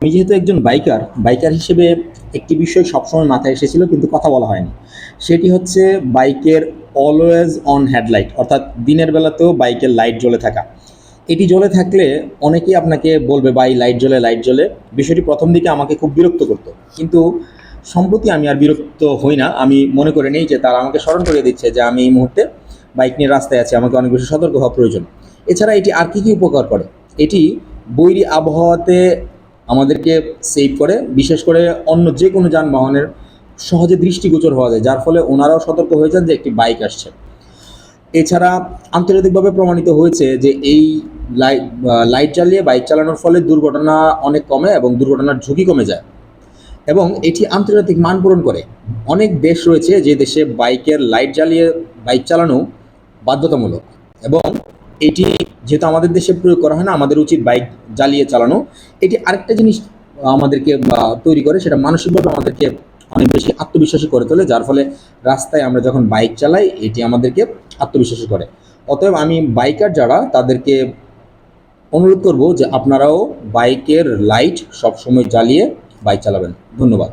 আমি যেহেতু একজন বাইকার বাইকার হিসেবে একটি বিষয় সবসময় মাথায় এসেছিল, কিন্তু কথা বলা হয়নি। সেটি হচ্ছে বাইকের অলওয়েজ অন হেডলাইট অর্থাৎ দিনের বেলাতেও বাইকের লাইট জ্বলে থাকা। এটি জ্বলে থাকলে অনেকেই আপনাকে বলবে বাই লাইট জ্বলে লাইট জ্বলে। বিষয়টি প্রথম দিকে আমাকে খুব বিরক্ত করতো। কিন্তু সম্প্রতি আমি আর বিরক্ত হই না। আমি মনে করে নেই যে তারা আমাকে স্মরণ করিয়ে দিচ্ছে যে আমি এই মুহূর্তে বাইক নিয়ে রাস্তায় আছি। আমাকে অনেক বেশি সতর্ক হওয়া প্রয়োজন। এছাড়া এটি আর কী কী উপকার করে? এটি বৈরী আবহাওয়াতে আমাদেরকে সেভ করে, বিশেষ করে অন্য যে কোনো যানবাহনের সহজে দৃষ্টিগোচর হওয়া যায়, যার ফলে ওনারাও সতর্ক হয়েছেন যে একটি বাইক আসছে। এছাড়া আন্তর্জাতিকভাবে প্রমাণিত হয়েছে যে এই লাইট লাইট জ্বালিয়ে বাইক চালানোর ফলে দুর্ঘটনা অনেক কমে এবং দুর্ঘটনার ঝুঁকি কমে যায়। এবং এটি আন্তর্জাতিক মান পূরণ করে। অনেক দেশ রয়েছে যে দেশে বাইকের লাইট জ্বালিয়ে বাইক চালানো বাধ্যতামূলক। এবং এটি যেহেতু আমাদের দেশে প্রয়োগ করা হয় না, আমাদের উচিত বাইক জ্বালিয়ে চালানো। এটি আরেকটা জিনিস আমাদেরকে তৈরি করে, সেটা মানসিকভাবে আমাদেরকে অনেক বেশি আত্মবিশ্বাসী করে তোলে, যার ফলে রাস্তায় আমরা যখন বাইক চালাই, এটি আমাদেরকে আত্মবিশ্বাসী করে। অতএব আমি বাইকার যারা, তাদেরকে অনুরোধ করব যে আপনারাও বাইকের লাইট সবসময় জ্বালিয়ে বাইক চালাবেন। ধন্যবাদ।